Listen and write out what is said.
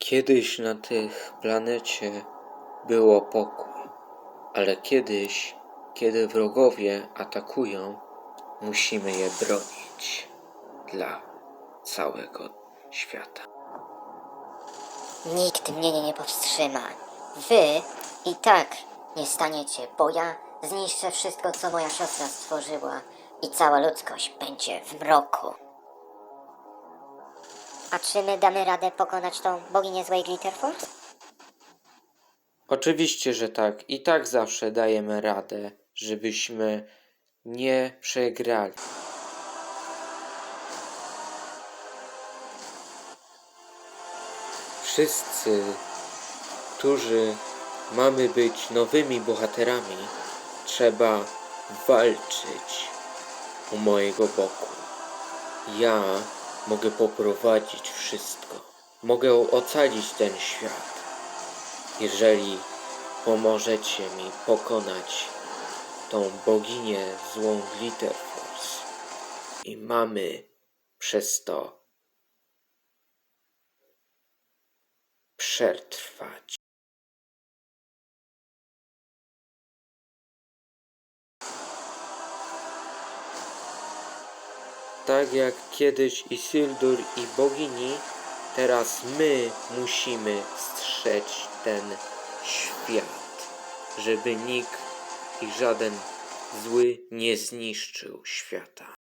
Kiedyś na tych planecie było pokój, ale kiedyś, kiedy wrogowie atakują, musimy je bronić dla całego świata. Nikt mnie nie, powstrzyma. Wy i tak nie staniecie, bo ja zniszczę wszystko, co moja siostra stworzyła i cała ludzkość będzie w mroku. A czy my damy radę pokonać tą boginię złej Glitterforce? Oczywiście, że tak. I tak zawsze dajemy radę, żebyśmy nie przegrali. Wszyscy, którzy mamy być nowymi bohaterami, trzeba walczyć u mojego boku. Ja mogę poprowadzić wszystko. Mogę ocalić ten świat jeżeli pomożecie mi pokonać tą boginię złą Glitterforce i mamy przez to przetrwać. Tak jak kiedyś Isildur i bogini, teraz my musimy strzec ten świat, żeby nikt i żaden zły nie zniszczył świata.